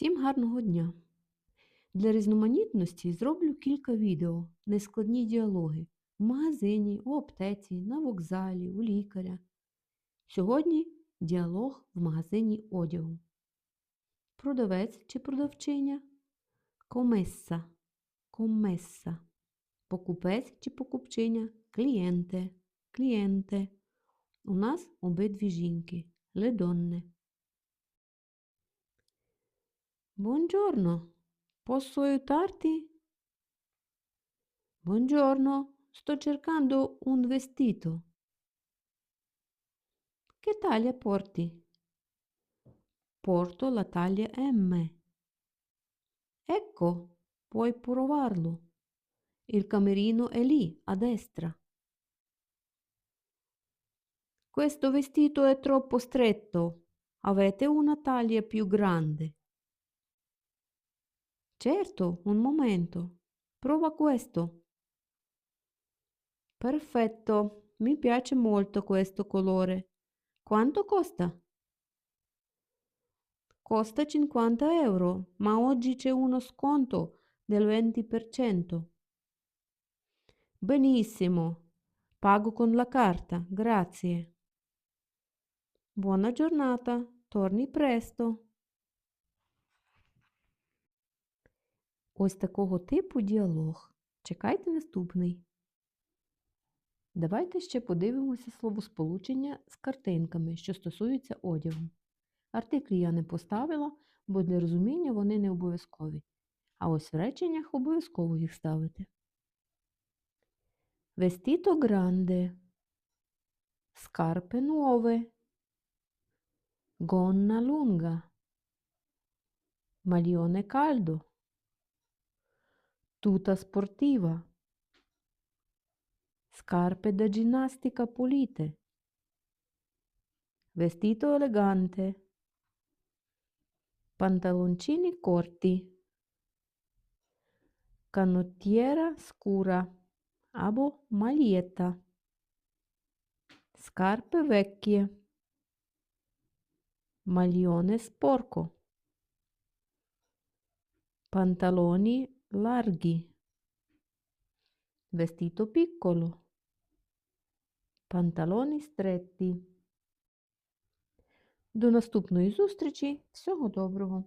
Всім гарного дня! Для різноманітності зроблю кілька відео, нескладні діалоги в магазині, у аптеці, на вокзалі, у лікаря. Сьогодні діалог в магазині одягу. Продавець чи продавчиня? Комеса. Комеса. Покупець чи покупчиня? Клієнте. Клієнте. У нас обидві жінки. Ледонне. Buongiorno, posso aiutarti? Buongiorno, sto cercando un vestito. Che taglia porti? Porto la taglia M. Ecco, puoi provarlo. Il camerino è lì, a destra. Questo vestito è troppo stretto. Avete una taglia più grande? Certo, un momento. Prova questo. Perfetto, mi piace molto questo colore. Quanto costa? Costa 50 euro, ma oggi c'è uno sconto del 20%. Benissimo, pago con la carta, grazie. Buona giornata, torni presto. Ось такого типу діалог. Чекайте наступний. Давайте ще подивимося словосполучення з картинками, що стосуються одягу. Артиклі я не поставила, бо для розуміння вони не обов'язкові. А ось в реченнях обов'язково їх ставити. Vestito grande. Scarpe nuove. Gonna lunga. Maglione caldo. tuta sportiva, scarpe da ginnastica pulite, vestito elegante, pantaloncini corti, canottiera scura. Abo maglietta, scarpe vecchie, maglione sporco, pantaloni larghi. Vestito piccolo. Панталони stretti. До наступної зустрічі. Всього доброго!